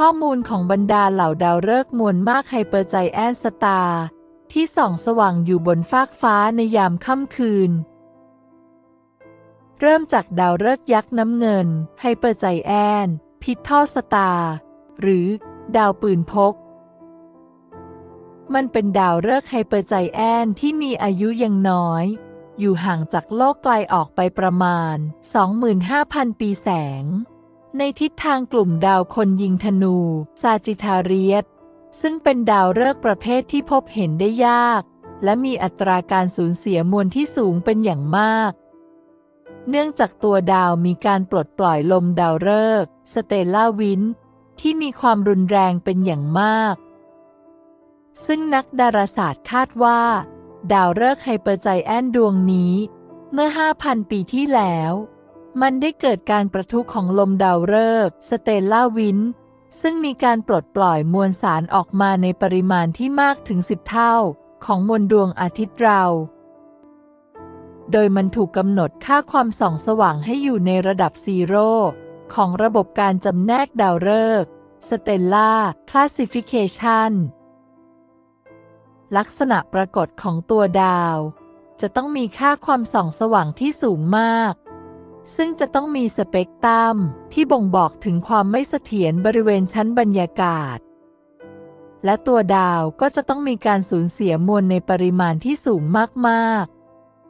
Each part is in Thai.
ข้อมูลของบรรดาเหล่าดาวฤกษ์มวลมากไฮเปอร์ไจแอนสตาร์ที่ส่องสว่างอยู่บนฟากฟ้าในยามค่ำคืน เริ่มจากดาวฤกษ์ยักษ์น้ำเงินไฮเปอร์ไจแอนพิททอสตาร์หรือดาวปืนพก มันเป็นดาวฤกษ์ไฮเปอร์ไจแอนที่มีอายุยังน้อย อยู่ห่างจากโลกไกลออกไปประมาณ 25,000 ปีแสง ในทิศทางกลุ่มดาวคนยิงธนู ซาจิทาเรียสซึ่งเป็นดาวฤกษ์ประเภทที่พบเห็นได้ยาก และมีอัตราการสูญเสียมวลที่สูงเป็นอย่างมาก เนื่องจากตัวดาวมีการปลดปล่อยลมดาวฤกษ์สเตลล่าวิน ที่มีความรุนแรงเป็นอย่างมาก ซึ่งนักดาราศาสตร์คาดว่า ดาวฤกษ์ไฮเปอร์ไจแอนดวงนี้ เมื่อ 5,000 ปีที่แล้ว มันได้เกิดการประทุของลมดาวฤกษ์สเตลล่าวิน ซึ่งมีการปลดปล่อยมวลสารออกมาในปริมาณที่มากถึง10เท่า ของมวลดวงอาทิตย์เรา โดยมันถูกกำหนดค่าความส่องสว่างให้อยู่ในระดับซีโร่ของระบบการจำแนกดาวฤกษ์ Stellar Classification ลักษณะปรากฏของตัวดาว จะต้องมีค่าความส่องสว่างที่สูงมาก ซึ่งจะต้องมีสเปกตรัมที่บ่งบอกถึงความไม่เสถียรบริเวณชั้นบรรยากาศ และตัวดาวก็จะต้องมีการสูญเสียมวลในปริมาณที่สูงมาก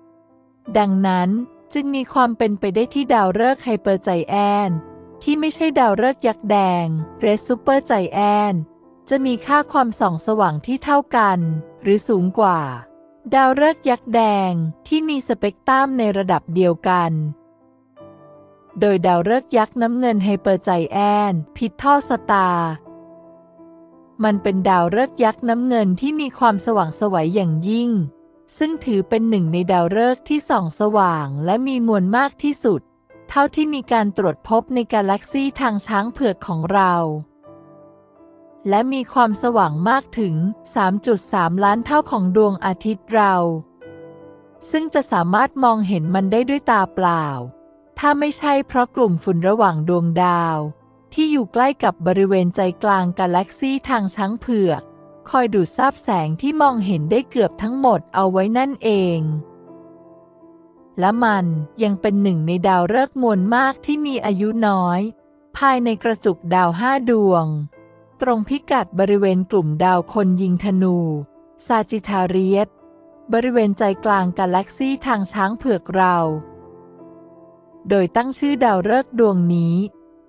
ๆ ดังนั้นจึงมีความเป็นไปได้ที่ดาวฤกษ์ไฮเปอร์ไจแอนที่ไม่ใช่ดาวฤกษ์ยักษ์แดงเรสซูเปอร์ไจแอนจะมีค่าความส่องสว่างที่เท่ากัน หรือสูงกว่า ดาวฤกษ์ยักษ์แดงที่มีสเปกตรัมในระดับเดียวกัน โดยดาวฤกษ์ยักษ์น้ำเงินไฮเปอร์ไจแอน พิททอสตาร์มันเป็นดาวฤกษ์ยักษ์น้ำเงินที่มีความสว่างไสวยอย่างยิ่ง ซึ่งถือเป็นหนึ่งในดาวฤกษ์ที่ส่องสว่างและมีมวลมากที่สุด เท่าที่มีการตรวจพบในกาแล็กซีทางช้างเผือกของเรา และมีความสว่างมากถึง 3.3 ล้านเท่าของดวงอาทิตย์เรา ซึ่งจะสามารถมองเห็นมันได้ด้วยตาเปล่า ถ้าไม่ใช่เพราะกลุ่มฝุ่นระหว่างดวงดาว ที่อยู่ใกล้กับบริเวณใจกลางกาแล็กซีทางช้างเผือก คอยดูดซับแสงที่มองเห็นได้เกือบทั้งหมดเอาไว้นั่นเอง และมันยังเป็นหนึ่งในดาวฤกษ์มวลมากที่มีอายุน้อย ภายในกระจุกดาวห้าดวง ตรงพิกัดบริเวณกลุ่มดาวคนยิงธนูซาจิทาเรียสบริเวณใจกลางกาแล็กซีทางช้างเผือกเรา โดยตั้งชื่อดาวฤกษ์ดวงนี้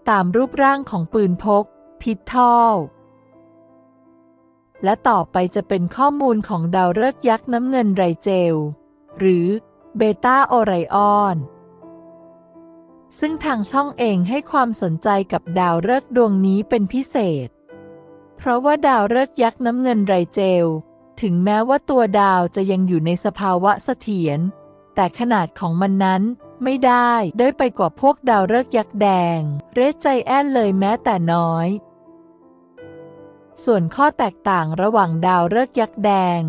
ตามรูปร่างของปืนพก พิททอลและต่อไปจะเป็นข้อมูลของดาวฤกษ์ยักษ์น้ำเงินไรเจล หรือเบต้าโอไรออน ซึ่งทางช่องเองให้ความสนใจกับดาวฤกษ์ดวงนี้เป็นพิเศษ เพราะว่าดาวฤกษ์ยักษ์น้ำเงินไรเจล ถึงแม้ว่าตัวดาวจะยังอยู่ในสภาวะเสถียรแต่ขนาดของมันนั้น ไม่ได้ด้อยไปกว่าพวกดาวฤกษ์ยักษ์แดง เรดใจแอนเลยแม้แต่น้อย ส่วนข้อแตกต่างระหว่างดาวฤกษ์ยักษ์แดง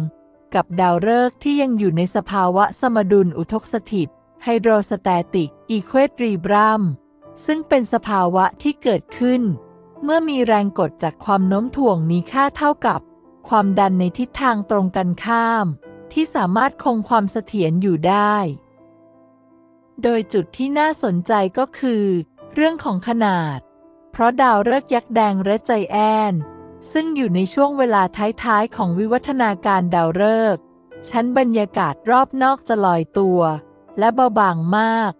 กับดาวฤกษ์ที่ยังอยู่ในสภาวะสมดุลอุทกสถิตไฮโดรสแตติกอีควตรีบรัมซึ่งเป็นสภาวะที่เกิดขึ้น เมื่อมีแรงกดจากความโน้มถ่วงมีค่าเท่ากับ ความดันในทิศทางตรงกันข้าม ที่สามารถคงความเสถียรอยู่ได้ โดยจุดที่น่าสนใจก็คือ เรื่องของขนาด เพราะดาวฤกษ์ยักษ์แดงเรดใจแอน ซึ่งอยู่ในช่วงเวลาท้ายๆ ของวิวัฒนาการดาวฤกษ์ชั้นบรรยากาศรอบนอกจะลอยตัว และเบาบางมาก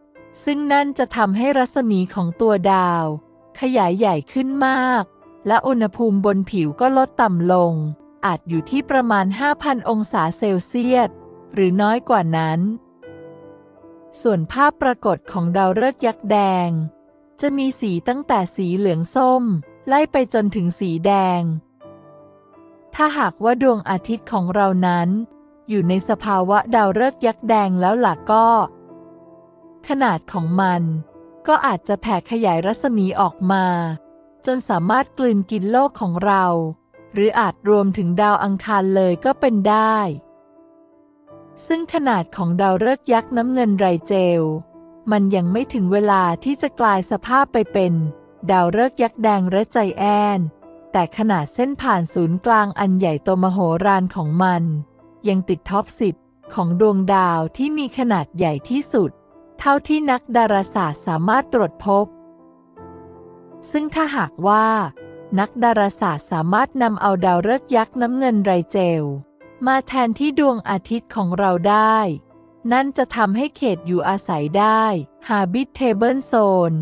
ซึ่งนั่นจะทำให้รัศมีของตัวดาว ขยายใหญ่ขึ้นมาก และอุณหภูมิบนผิวก็ลดต่ำลง อาจอยู่ที่ประมาณ 5,000 องศาเซลเซียส หรือน้อยกว่านั้น ส่วนภาพปรากฏของดาวฤกษ์ยักษ์แดง จะมีสีตั้งแต่สีเหลืองส้ม ไล่ไปจนถึงสีแดง ถ้าหากว่าดวงอาทิตย์ของเรานั้น อยู่ในสภาวะดาวฤกษ์ยักษ์แดงแล้วล่ะก็ ขนาดของมันก็อาจจะแผ่ขยายรัศมีออกมา จนสามารถกลืนกินโลกของเรา หรืออาจรวมถึงดาวอังคารเลยก็เป็นได้ ซึ่งขนาดของดาวฤกษ์ยักษ์น้ำเงินไรเจล มันยังไม่ถึงเวลาที่จะกลายสภาพไปเป็น ดาวฤกษ์ยักษ์แดงและใจแอน แต่ขนาดเส้นผ่านศูนย์กลางอันใหญ่โตมโหฬารของมัน ยังติดท็อปสิบของดวงดาวที่มีขนาดใหญ่ที่สุด เท่าที่นักดาราศาสตร์สามารถตรวจพบ ซึ่งถ้าหากว่า นักดาราศาสตร์สามารถนำเอาดาวฤกษ์ยักษ์น้ำเงินไรเจล มาแทนที่ดวงอาทิตย์ของเราได้ นั่นจะทำให้เขตอยู่อาศัยได้ habitable zone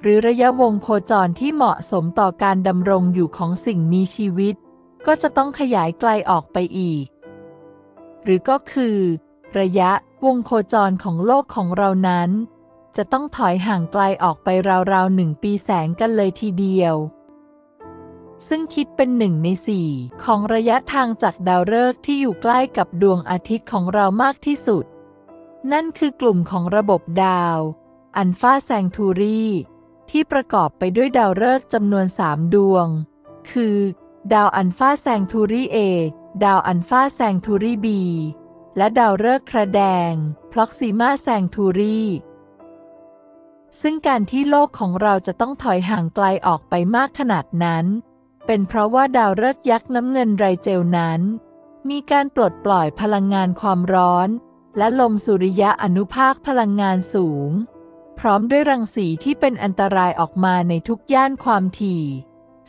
หรือระยะวงโคจรที่เหมาะสมต่อการดำรงอยู่ของสิ่งมีชีวิต ก็จะต้องขยายไกลออกไปอีก หรือก็คือ ระยะวงโคจรของโลกของเรานั้น จะต้องถอยห่างไกลออกไปราวๆหนึ่งปีแสงกันเลยทีเดียว ซึ่งคิดเป็นหนึ่งในสี่ของระยะทางจากดาวฤกษ์ที่อยู่ใกล้กับดวงอาทิตย์ของเรามากที่สุด นั่นคือกลุ่มของระบบดาว อันฟาแซงทูรีที่ประกอบไปด้วยดาวฤกษ์จำนวนสามดวง คือ ดาวอันฟาแซงทูรีเอดาวอันฟาแซงทูรีบีและดาวฤกษ์กระแดงพล็อกซิมาแซงทูรีซึ่งการที่โลกของเราจะต้องถอยห่างไกลออกไปมากขนาดนั้น เป็นเพราะว่าดาวฤกษ์ยักษ์น้ำเงินไรเจลนั้น มีการปลดปล่อยพลังงานความร้อน และลมสุริยะอนุภาคพลังงานสูง พร้อมด้วยรังสีที่เป็นอันตรายออกมาในทุกย่านความถี่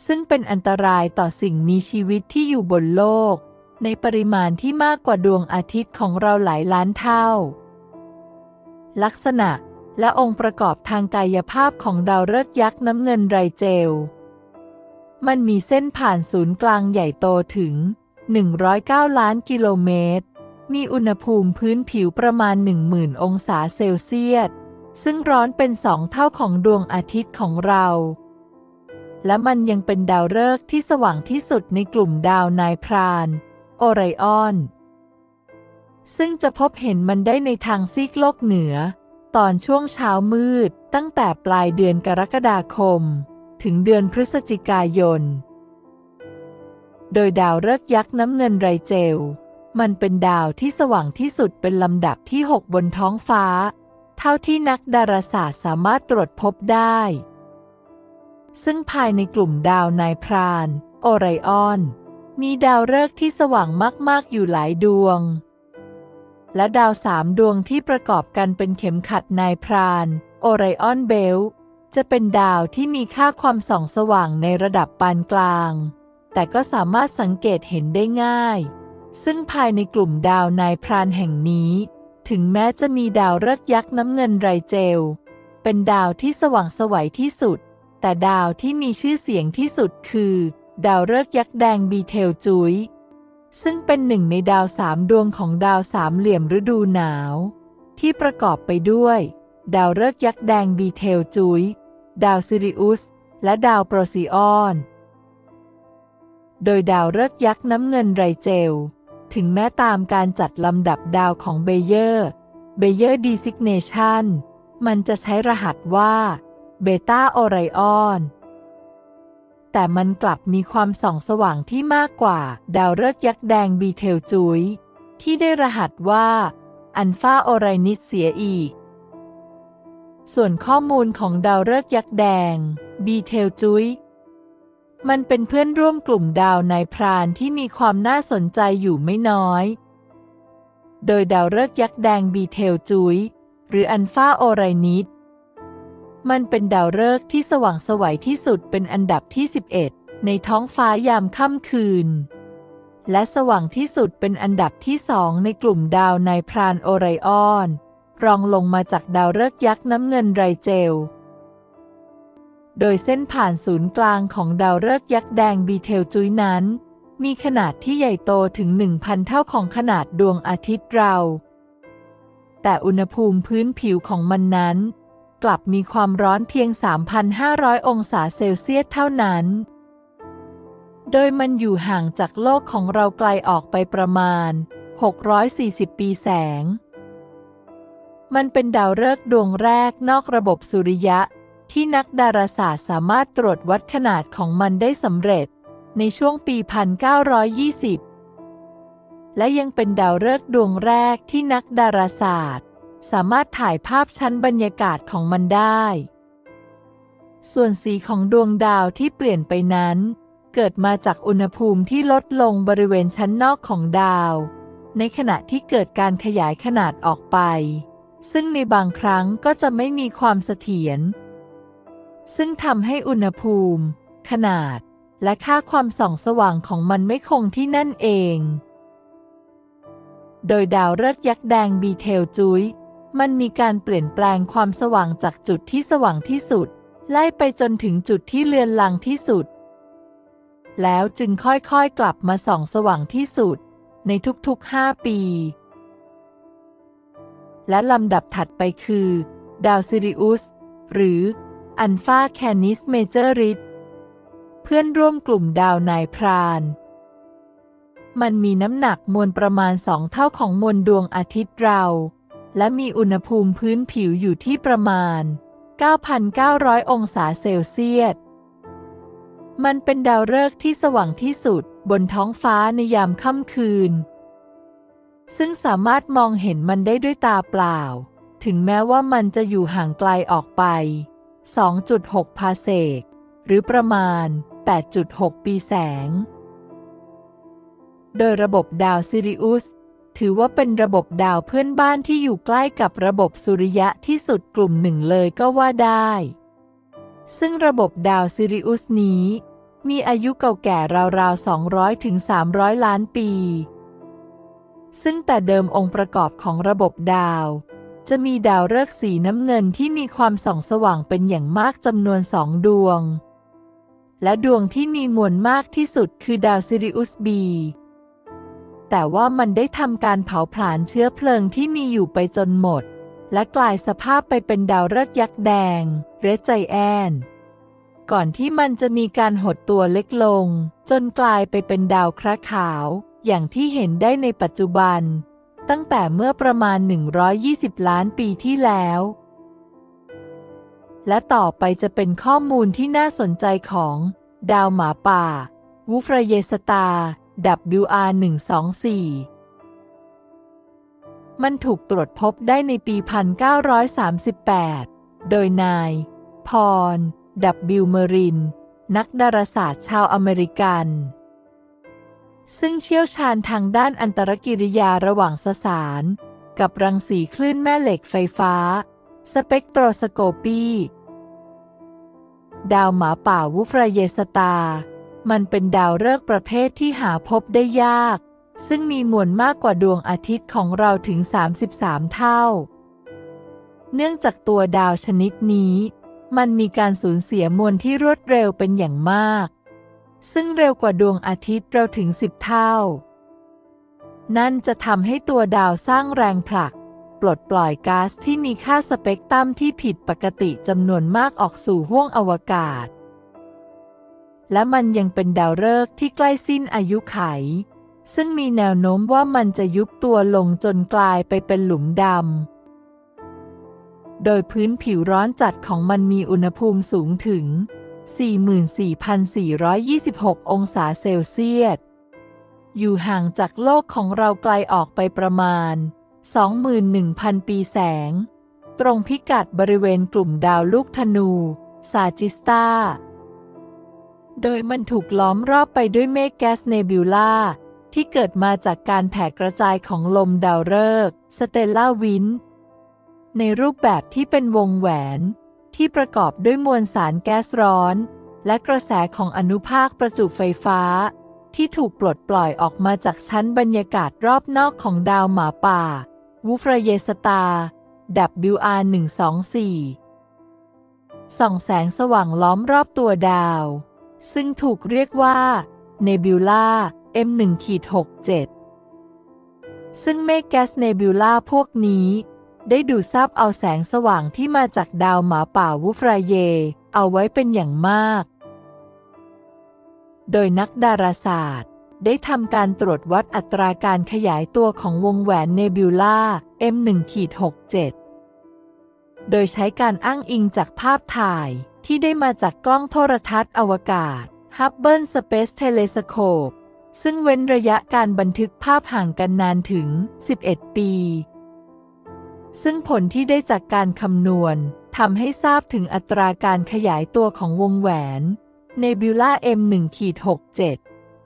ซึ่งเป็นอันตรายต่อสิ่งมีชีวิตที่อยู่บนโลก ในปริมาณที่มากกว่าดวงอาทิตย์ของเราหลายล้านเท่า ลักษณะและองค์ประกอบทางกายภาพของดาวฤกษ์ยักษ์น้ำเงินไรเจล มันมีเส้นผ่านศูนย์กลางใหญ่โตถึง 109 ล้านกิโลเมตร มีอุณหภูมิพื้นผิวประมาณ 10,000 องศาเซลเซียส ซึ่งร้อนเป็นสองเท่าของดวงอาทิตย์ของเรา และมันยังเป็นดาวฤกษ์ที่สว่างที่สุดในกลุ่มดาวนายพราน โอไรออน ซึ่งจะพบเห็นมันได้ในทางซีกโลกเหนือ ตอนช่วงเช้ามืดตั้งแต่ปลายเดือนกรกฎาคม ถึงเดือนพฤศจิกายน โดยดาวฤกษ์ยักษ์น้ำเงินไรเจล มันเป็นดาวที่สว่างที่สุดเป็นลำดับที่ 6 บนท้องฟ้า เท่าที่นักดาราศาสตร์สามารถตรวจพบได้ ซึ่งภายในกลุ่มดาวนายพราน โอไรออน มีดาวฤกษ์ที่สว่างมากๆอยู่หลายดวง และดาวสามดวงที่ประกอบกันเป็นเข็มขัดนายพราน โอไรออนเบล จะเป็นดาวที่มีค่าความส่องสว่างในระดับปานกลาง แต่ก็สามารถสังเกตเห็นได้ง่าย ซึ่งภายในกลุ่มดาวนายพรานแห่งนี้ ถึงแม้จะมีดาวฤกษ์ยักษ์น้ำเงินไรเจล เป็นดาวที่สว่างสวัยที่สุด แต่ดาวที่มีชื่อเสียงที่สุดคือ ดาวฤกษ์ยักษ์แดงบีเทลจุยซึ่งเป็นหนึ่งในดาวสามดวงของดาวสามเหลี่ยมฤดูหนาว ที่ประกอบไปด้วย ดาวฤกษ์ยักษ์แดงบีเทลจุย ดาวซิริอุส และดาวโปรซีออน โดยดาวฤกษ์ยักษ์น้ำเงินไรเจล ถึงแม้ตามการจัดลำดับดาวของเบเยอร์ เบเยอร์ดีซิกเนชันมันจะใช้รหัสว่าเบต้าโอไรออนแต่มันกลับมีความส่องสว่างที่มากกว่า ดาวฤกษ์ยักษ์แดงบีเทลจุย ที่ได้รหัสว่าอันฟาโอไรนิสเสียอีก ส่วนข้อมูลของดาวฤกษ์ยักษ์แดง บีเทลจุยมันเป็นเพื่อนร่วมกลุ่มดาวนายพรานที่มีความน่าสนใจอยู่ไม่น้อย โดยดาวฤกษ์ยักษ์แดงบีเทลจุยหรืออันฟาโอไรนิสมันเป็นดาวฤกษ์ที่สว่างสวัยที่สุดเป็นอันดับที่ 11 ในท้องฟ้ายามค่ำคืน และสว่างที่สุดเป็นอันดับที่สองในกลุ่มดาวนายพรานโอไรออน รองลงมาจากดาวฤกษ์ยักษ์น้ำเงินไรเจล โดยเส้นผ่านศูนย์กลางของดาวฤกษ์ยักษ์แดงบีเทลจุยนั้น มีขนาดที่ใหญ่โตถึง 1,000 เท่าของขนาดดวงอาทิตย์เรา แต่อุณหภูมิพื้นผิวของมันนั้น กลับมีความร้อนเพียง 3,500 องศาเซลเซียสเท่านั้น โดยมันอยู่ห่างจากโลกของเราไกลออกไปประมาณ 640 ปีแสง มันเป็นดาวฤกษ์ดวงแรกนอกระบบสุริยะ ที่นักดาราศาสตร์สามารถตรวจวัดขนาดของมันได้สำเร็จ ในช่วงปี 1920 และยังเป็นดาวฤกษ์ดวงแรกที่นักดาราศาสตร์ สามารถถ่ายภาพชั้นบรรยากาศของมันได้ ส่วนสีของดวงดาวที่เปลี่ยนไปนั้น เกิดมาจากอุณหภูมิที่ลดลงบริเวณชั้นนอกของดาว ในขณะที่เกิดการขยายขนาดออกไป ซึ่งในบางครั้งก็จะไม่มีความเสถียร ซึ่งทำให้อุณหภูมิ ขนาด และค่าความส่องสว่างของมันไม่คงที่นั่นเอง โดยดาวฤกษ์ยักษ์แดงบีเทลจุยมันมีการเปลี่ยนแปลงความสว่างจากจุดที่สว่างที่สุด ไล่ไปจนถึงจุดที่เลือนลางที่สุด แล้วจึงค่อยๆกลับมาส่องสว่างที่สุด ในทุกๆ 5 ปี และลำดับถัดไปคือ ดาวซิริอุส หรืออันฟาแคนิสเมเจอริสเพื่อนร่วมกลุ่มดาวนายพราน มันมีน้ำหนักมวลประมาณสองเท่าของมวลดวงอาทิตย์เรา และมีอุณหภูมิพื้นผิวอยู่ที่ประมาณ 9,900 องศาเซลเซียส มันเป็นดาวฤกษ์ที่สว่างที่สุดบนท้องฟ้าในยามค่ำคืน ซึ่งสามารถมองเห็นมันได้ด้วยตาเปล่า ถึงแม้ว่ามันจะอยู่ห่างไกลออกไป 2.6 พาเซก หรือประมาณ 8.6 ปีแสง โดยระบบดาวซิริอุสถือว่าเป็นระบบดาวเพื่อนบ้านที่อยู่ใกล้กับระบบสุริยะที่สุดกลุ่มหนึ่งเลยก็ว่าได้ ซึ่งระบบดาวซิริอุสนี้ มีอายุเก่าแก่ราวๆ 200ถึง300 ล้านปี ซึ่งแต่เดิมองค์ประกอบของระบบดาว จะมีดาวฤกษ์สีน้ำเงินที่มีความส่องสว่างเป็นอย่างมากจำนวนสองดวง และดวงที่มีมวลมากที่สุดคือดาวซิริอุสบีแต่ว่ามันได้ทำการเผาผลาญเชื้อเพลิงที่มีอยู่ไปจนหมด และกลายสภาพไปเป็นดาวฤกษ์ยักษ์แดงเรดใจแอนก่อนที่มันจะมีการหดตัวเล็กลง จนกลายไปเป็นดาวคราขาว อย่างที่เห็นได้ในปัจจุบัน ตั้งแต่เมื่อประมาณ 120 ล้านปีที่แล้ว และต่อไปจะเป็นข้อมูลที่น่าสนใจของ ดาวหมาป่า วูฟรเยสตา WR 124 มันถูกตรวจพบได้ในปี 1938 โดยนาย พร W. เมริน นักดาราศาสตร์ชาวอเมริกัน ซึ่งเชี่ยวชาญทางด้านอันตรกิริยาระหว่างสสาร กับรังสีคลื่นแม่เหล็กไฟฟ้า สเปกโทรสโคปี ดาวหมาป่าวูฟราเยสตา มันเป็นดาวฤกษ์ประเภทที่หาพบได้ยาก ซึ่งมีมวลมากกว่าดวงอาทิตย์ของเราถึง 33 เท่า เนื่องจากตัวดาวชนิดนี้ มันมีการสูญเสียมวลที่รวดเร็วเป็นอย่างมาก ซึ่งเร็วกว่าดวงอาทิตย์เราถึง 10 เท่า นั่นจะทำให้ตัวดาวสร้างแรงผลัก ปลดปล่อยก๊าซที่มีค่าสเปกตรัมที่ผิดปกติจำนวนมากออกสู่ห้วงอวกาศ และมันยังเป็นดาวฤกษ์ที่ใกล้สิ้นอายุไข ซึ่งมีแนวโน้มว่ามันจะยุบตัวลงจนกลายไปเป็นหลุมดำโดยพื้นผิวร้อนจัดของมันมีอุณหภูมิสูงถึง 44,426 องศาเซลเซียส อยู่ห่างจากโลกของเราไกลออกไปประมาณ 21,000 ปีแสง ตรงพิกัดบริเวณกลุ่มดาวลูกธนู ซาจิสตา โดยมันถูกล้อมรอบไปด้วยเมฆแก๊สเนบิวลาที่เกิดมาจากการแผ่กระจายของลมดาวฤกษ์สเตลลาวิน ในรูปแบบที่เป็นวงแหวน ที่ประกอบด้วยมวลสารแก๊สร้อน และกระแสของอนุภาคประจุไฟฟ้า ที่ถูกปลดปล่อยออกมาจากชั้นบรรยากาศรอบนอกของดาวหมาป่า วูฟรเยสตา WR 124 ส่องแสงสว่างล้อมรอบตัวดาว ซึ่งถูกเรียกว่าเนบิวลา M1-67 ซึ่งเมฆแก๊สเนบิวลาพวกนี้ ได้ดูซับเอาแสงสว่างที่มาจากดาวหมาป่าวูฟราเย เอาไว้เป็นอย่างมาก โดยนักดาราศาสตร์ ได้ทำการตรวจวัดอัตราการขยายตัวของวงแหวนเนบิวลา M1-67 โดยใช้การอ้างอิงจากภาพถ่ายที่ได้มาจากกล้องโทรทัศน์อวกาศ Hubble Space Telescope ซึ่งเว้นระยะการบันทึกภาพห่างกันนานถึง 11 ปี ซึ่งผลที่ได้จากการคำนวณทำให้ทราบถึงอัตราการขยายตัวของวงแหวน Nebula M1-67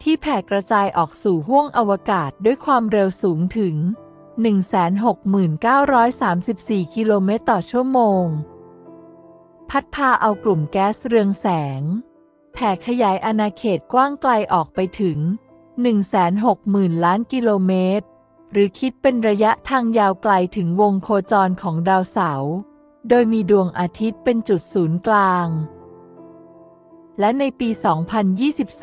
ที่แผ่กระจายออกสู่ห้วงอวกาศด้วยความเร็วสูงถึง 16934 กิโลเมตรต่อชั่วโมง พัดพาเอากลุ่มแก๊สเรืองแสง แผ่ขยายอาณาเขตกว้างไกลออกไปถึง 160,000 ล้านกิโลเมตร หรือคิดเป็นระยะทางยาวไกลถึงวงโคจรของดาวเสาร์โดยมีดวงอาทิตย์เป็นจุดศูนย์กลาง และในปี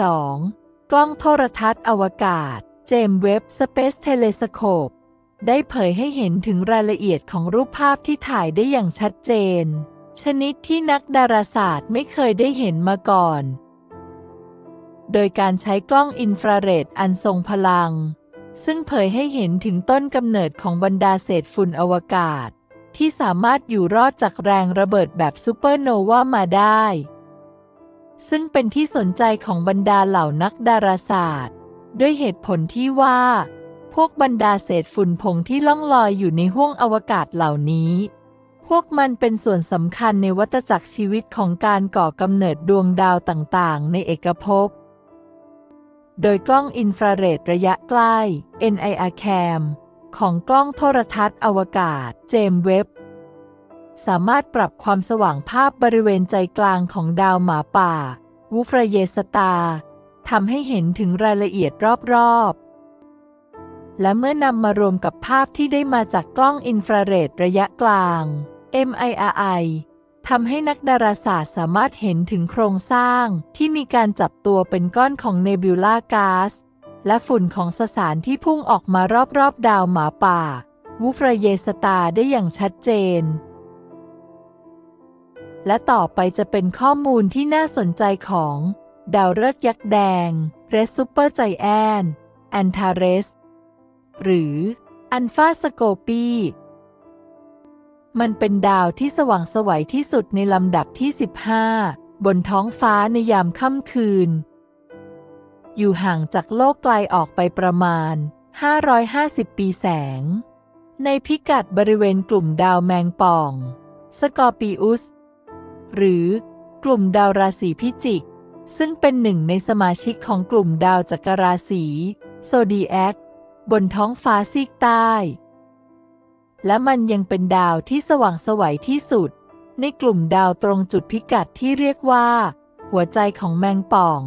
2022 กล้องโทรทัศน์อวกาศ เจมส์เว็บสเปซเทเลสโคปได้เผยให้เห็นถึงรายละเอียดของรูปภาพที่ถ่ายได้อย่างชัดเจน ชนิดที่นักดาราศาสตร์ไม่เคยได้เห็นมาก่อน โดยการใช้กล้องอินฟราเรดอันทรงพลัง ซึ่งเผยให้เห็นถึงต้นกำเนิดของบรรดาเศษฝุ่นอวกาศ ที่สามารถอยู่รอดจากแรงระเบิดแบบซูเปอร์โนวามาได้ ซึ่งเป็นที่สนใจของบรรดาเหล่านักดาราศาสตร์ ด้วยเหตุผลที่ว่า พวกบรรดาเศษฝุ่นผงที่ล่องลอยอยู่ในห้วงอวกาศเหล่านี้ พวกมันเป็นส่วนสำคัญในวัฏจักรชีวิตของการก่อกำเนิดดวงดาวต่างๆ ในเอกภพ โดยกล้องอินฟราเรดระยะใกล้ NIR CAM ของกล้องโทรทัศน์อวกาศเจมเว็บ สามารถปรับความสว่างภาพบริเวณใจกลางของดาวหมาป่า วูฟรเยสตาทำให้เห็นถึงรายละเอียดรอบๆ และเมื่อนำมารวมกับภาพที่ได้มาจากกล้องอินฟราเรดระยะกลาง MIRI ทำให้นักดาราศาสตร์สามารถเห็นถึงโครงสร้างที่มีการจับตัวเป็นก้อนของเนบิวลาก๊าซและฝุ่นของสสารที่พุ่งออกมารอบๆดาวหมาป่า วูฟรเยสตาได้อย่างชัดเจน และต่อไปจะเป็นข้อมูลที่น่าสนใจของ ดาวฤกษ์ยักษ์แดง เรสซูเปอร์ไจแอนแอนทาเรส หรืออันฟาสโกปี มันเป็นดาวที่สว่างสวัยที่สุดในลำดับที่ 15 บนท้องฟ้าในยามค่ำคืน อยู่ห่างจากโลกไกลออกไปประมาณ 550 ปีแสง ในพิกัดบริเวณกลุ่มดาวแมงป่อง สกอร์ปีอุส หรือกลุ่มดาวราศีพิจิก ซึ่งเป็นหนึ่งในสมาชิกของกลุ่มดาวจักรราศีโซดีแอคบนท้องฟ้าซีกใต้ และมันยังเป็นดาวที่สว่างสวัยที่สุด ในกลุ่มดาวตรงจุดพิกัดที่เรียกว่า หัวใจของแมงป่อง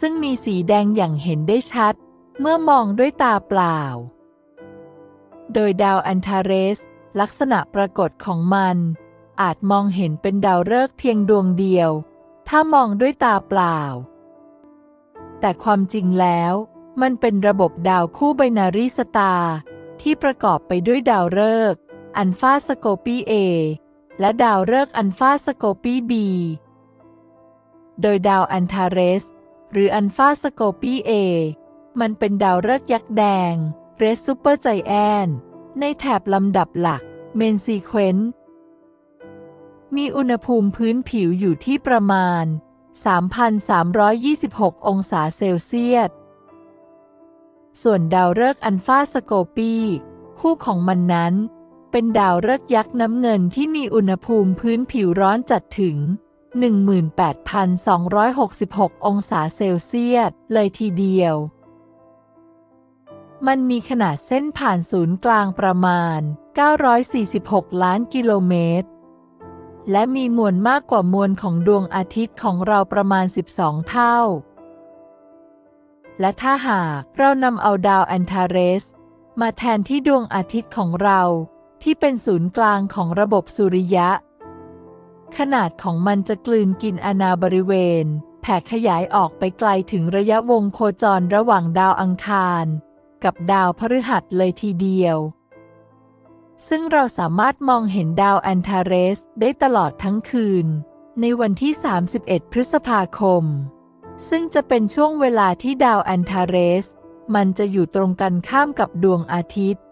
ซึ่งมีสีแดงอย่างเห็นได้ชัด เมื่อมองด้วยตาเปล่า โดยดาวอันทาเรส ลักษณะปรากฏของมัน อาจมองเห็นเป็นดาวฤกษ์เพียงดวงเดียว ถ้ามองด้วยตาเปล่า แต่ความจริงแล้ว มันเป็นระบบดาวคู่ไบนารีสตาร์ ที่ประกอบไปด้วยดาวฤกษ์อัลฟาสโกปีเอและดาวฤกษ์อัลฟาสโกปีบีโดยดาวอันทาเรส หรืออัลฟาสโกปีเอมันเป็นดาวฤกษ์ยักษ์แดงเรสซูเปอร์ไจแอนในแถบลำดับหลักเมนซีเควนต์มีอุณหภูมิพื้นผิวอยู่ที่ประมาณ 3,326 องศาเซลเซียส ส่วนดาวฤกษ์อัลฟาสโกปี คู่ของมันนั้น เป็นดาวฤกษ์ยักษ์น้ำเงินที่มีอุณหภูมิพื้นผิวร้อนจัดถึง 18,266 องศาเซลเซียสเลยทีเดียว มันมีขนาดเส้นผ่านศูนย์กลางประมาณ 946 ล้านกิโลเมตร และมีมวลมากกว่ามวลของดวงอาทิตย์ของเราประมาณ 12 เท่า และถ้าหากเรานำเอาดาวแอนทาเรส มาแทนที่ดวงอาทิตย์ของเรา ที่เป็นศูนย์กลางของระบบสุริยะ ขนาดของมันจะกลืนกินอาณาบริเวณ แผ่ขยายออกไปไกลถึงระยะวงโคจรระหว่างดาวอังคาร กับดาวพฤหัสเลยทีเดียว ซึ่งเราสามารถมองเห็นดาวแอนทาเรสได้ตลอดทั้งคืน ในวันที่ 31 พฤษภาคม ซึ่งจะเป็นช่วงเวลาที่ดาวแอนทาเรส มันจะอยู่ตรงกันข้ามกับดวงอาทิตย์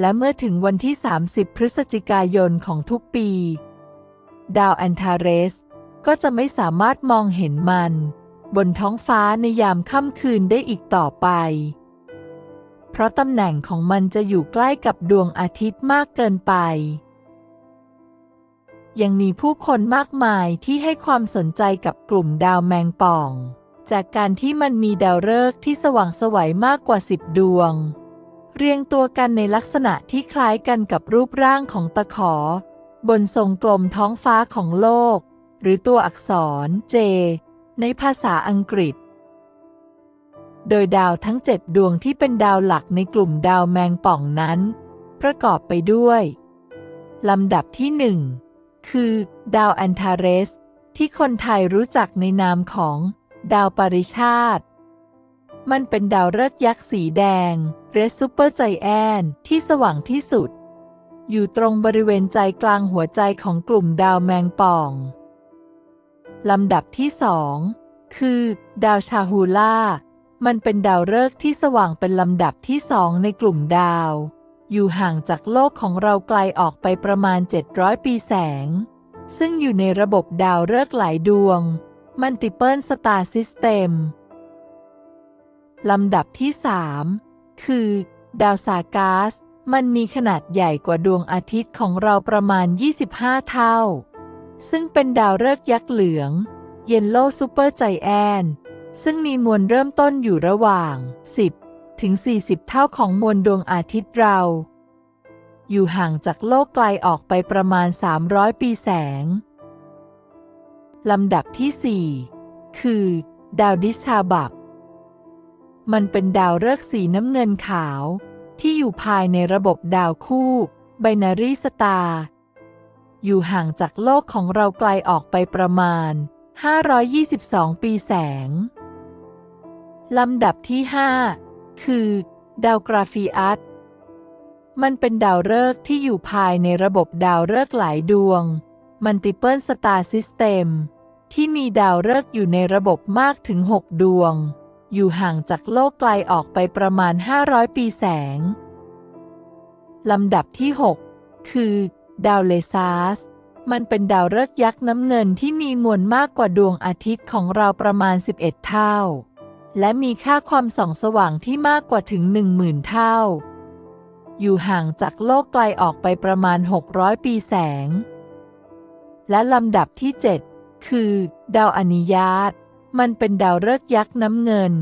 และเมื่อถึงวันที่ 30 พฤศจิกายนของทุกปี ดาวแอนทาเรส ก็จะไม่สามารถมองเห็นมัน บนท้องฟ้าในยามค่ำคืนได้อีกต่อไป เพราะตำแหน่งของมันจะอยู่ใกล้กับดวงอาทิตย์มากเกินไป ยังมีผู้คนมากมายที่ให้ความสนใจกับกลุ่มดาวแมงป่อง จากการที่มันมีดาวฤกษ์ที่สว่างสวัยมากกว่าสิบดวง เรียงตัวกันในลักษณะที่คล้ายกันกับรูปร่างของตะขอ บนทรงกลมท้องฟ้าของโลก หรือตัวอักษร J ในภาษาอังกฤษ โดยดาวทั้งเจ็ดดวงที่เป็นดาวหลักในกลุ่มดาวแมงป่องนั้น ประกอบไปด้วยลำดับที่หนึ่ง คือ ดาวแอนทาเรส ที่คนไทยรู้จักในนามของ ดาวปริชาติ มันเป็นดาวฤกษ์ยักษ์สีแดงเรสซูเปอร์ไจแอนที่สว่างที่สุด อยู่ตรงบริเวณใจกลางหัวใจของกลุ่มดาวแมงป่อง ลำดับที่สองคือ ดาวชาฮูล่า มันเป็นดาวฤกษ์ที่สว่างเป็นลำดับที่สองในกลุ่มดาว อยู่ห่างจากโลกของเราไกลออกไปประมาณ 700 ปีแสง ซึ่งอยู่ในระบบดาวฤกษ์หลายดวง Multiple Star System ลำดับที่ 3 คือ ดาวซากัสมันมีขนาดใหญ่กว่าดวงอาทิตย์ของเราประมาณ 25 เท่า ซึ่งเป็นดาวฤกษ์ยักษ์เหลืองเยนโลซูเปอร์ไจแอนซึ่งมีมวลเริ่มต้นอยู่ระหว่าง 10 ถึง 40 เท่าของมวลดวงอาทิตย์เรา อยู่ห่างจากโลกไกลออกไปประมาณ 300 ปีแสง ลำดับที่ 4 คือ ดาวดิชาบับ มันเป็นดาวฤกษ์สีน้ำเงินขาว ที่อยู่ภายในระบบดาวคู่ไบนารีสตาร์อยู่ห่างจากโลกของเราไกลออกไปประมาณ 522 ปีแสง ลำดับที่ 5 คือ ดาวกราฟีอัสมันเป็นดาวฤกษ์ที่อยู่ภายในระบบดาวฤกษ์หลายดวง Multiple Star System ที่มีดาวฤกษ์อยู่ในระบบมากถึง 6 ดวง อยู่ห่างจากโลกไกลออกไปประมาณ 500 ปีแสง ลำดับที่ 6 คือ ดาวเลซัสมันเป็นดาวฤกษ์ยักษ์น้ำเงินที่มีมวลมากกว่าดวงอาทิตย์ของเราประมาณ 11 เท่า และมีค่าความส่องสว่างที่มากกว่าถึง 10,000 เท่า อยู่ห่างจากโลกไกลออกไปประมาณ 600 ปีแสง และลำดับที่ 7 คือ ดาวอนิยาต มันเป็นดาวฤกษ์ยักษ์น้ำเงิน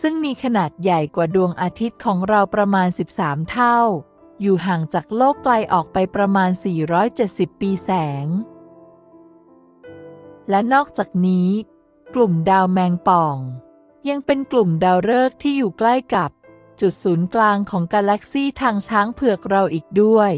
ซึ่งมีขนาดใหญ่กว่าดวงอาทิตย์ของเราประมาณ 13 เท่า อยู่ห่างจากโลกไกลออกไปประมาณ 470 ปีแสง และนอกจากนี้ กลุ่มดาวแมงป่อง ยังเป็นกลุ่มดาวฤกษ์ที่อยู่ใกล้กับจุดศูนย์กลางของกาแล็กซีทางช้างเผือกเราอีกด้วย